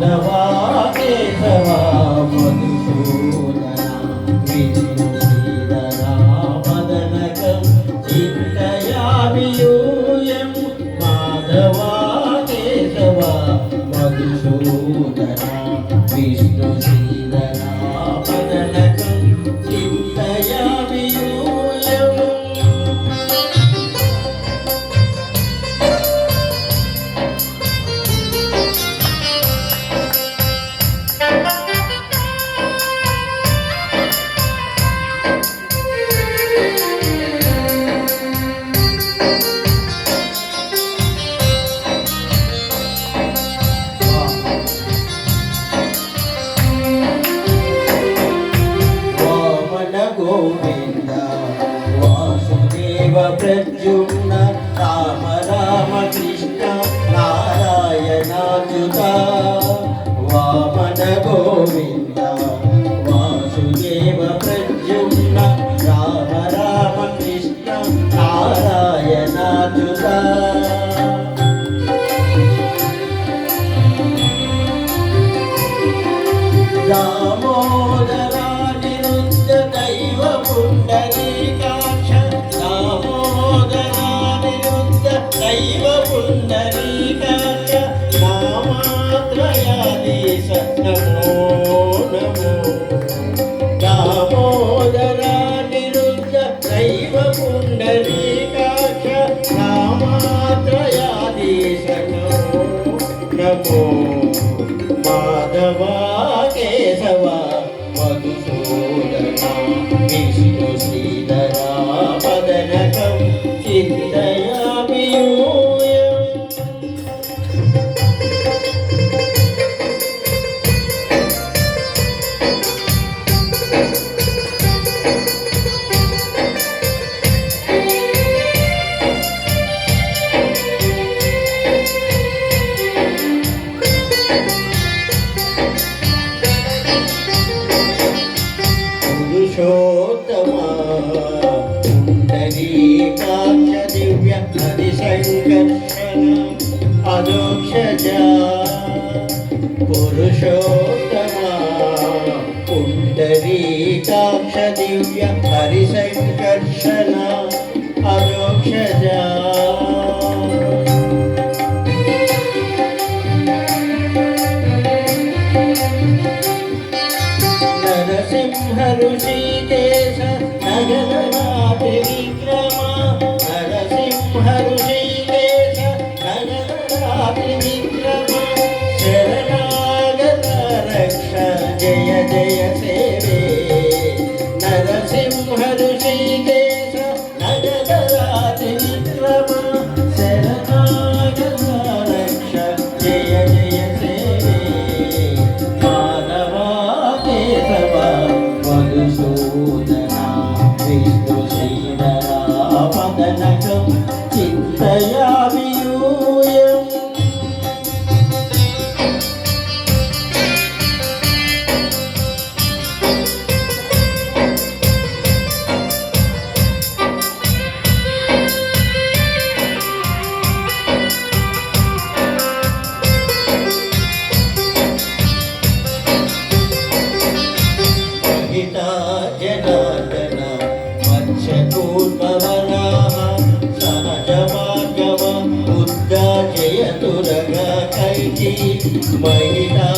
的话。ప్రద్యుమ్న రామ రామ కృష్ణ నారాయణాజుత వామన గోవింద వాసుదేవ ప్రద్యుమ్న రామ రామ కృష్ణ నారాయణ విష్ణు శ్రీధరా పదనకం చింతయ పురుషోత్తమ పుండరీకాక్ష దివ్య హరిసంకర్షణ అదోక్షజ పురుషోత్తమ పుండరీకాక్ష దివ్య ऋषिकेश नगरनाभिः महिला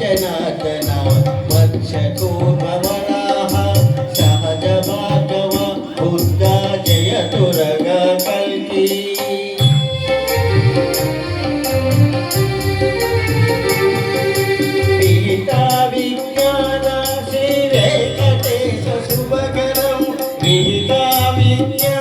जनातना मत्स्यकोपवराः सहज भागव बुद्धा जयतु रगकल्की पीता विज्ञाना श्रीवेङ्कटेश शुभकरं पीता विज्ञान